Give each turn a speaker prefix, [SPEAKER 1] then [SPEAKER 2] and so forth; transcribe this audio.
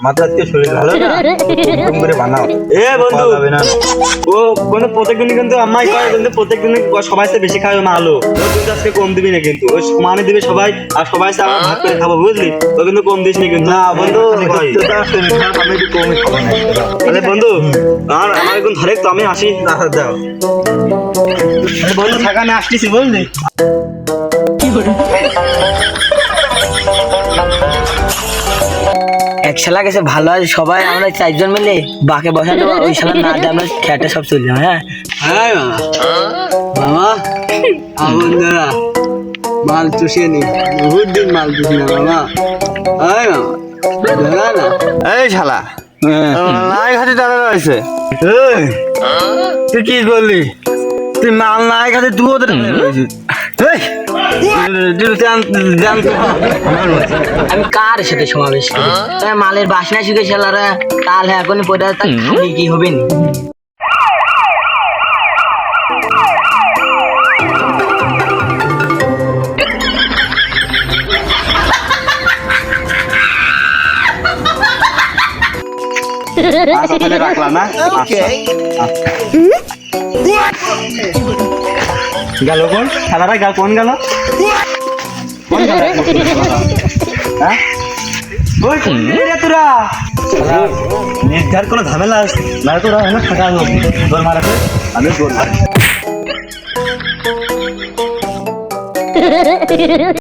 [SPEAKER 1] মাথা আজকে শরীর ভালো না? করে বানাও।
[SPEAKER 2] এ বন্ধু
[SPEAKER 1] খাওয়া যাবে না।
[SPEAKER 2] ও কোনো প্রত্যেকদিনই কিন্তু আমাই করে কিন্তু প্রত্যেকদিন সবাই বেশি খাবে মা আলো কিন্তু আজকে কম দিবি না কিন্তু। ওই সমানে দিবে সবাই আর সবাই সে আমার ভাগ করে খাব বুঝলি? ও কিন্তু কম দিস না কিন্তু। না বন্ধু
[SPEAKER 1] আমি একটু কমই খাব না
[SPEAKER 2] আরে বন্ধু আর আমার এখন ধরে তো আমি আসি।
[SPEAKER 1] দাও
[SPEAKER 2] বন্ধু থাকা আমি আসতেছি বুঝলি?
[SPEAKER 3] এক শালা গেছে ভালো আছে সবাই আমরা চারজন মিলে বাকে বসানো ওই শালা না দিয়ে আমরা খেয়াটা সব চলে যাব হ্যাঁ?
[SPEAKER 2] হ্যাঁ মামা বন্ধুরা মাল চুষিয়ে নি। বহুত দিন মাল চুষি না মামা হ্যাঁ মামা না
[SPEAKER 1] এই শালা নাই খাতে দাঁড়া রয়েছে।
[SPEAKER 2] তুই কি করলি? তুই মাল নাই খাতে তুই ওদের
[SPEAKER 3] আমি কার সাথে সমাবেশ করি? মালের বাসনা শিখে শালারা কাল হ্যাঁ এখন খালি কি হবে নি
[SPEAKER 1] রাখলাম না
[SPEAKER 2] গেল কোন? খেলাটা গেল, কোন গেল? হ্যাঁ? নির্ধার কোনো ঝামেলা না তোরা, এনে থাকা গোল মারাতে আমি জোর মারি।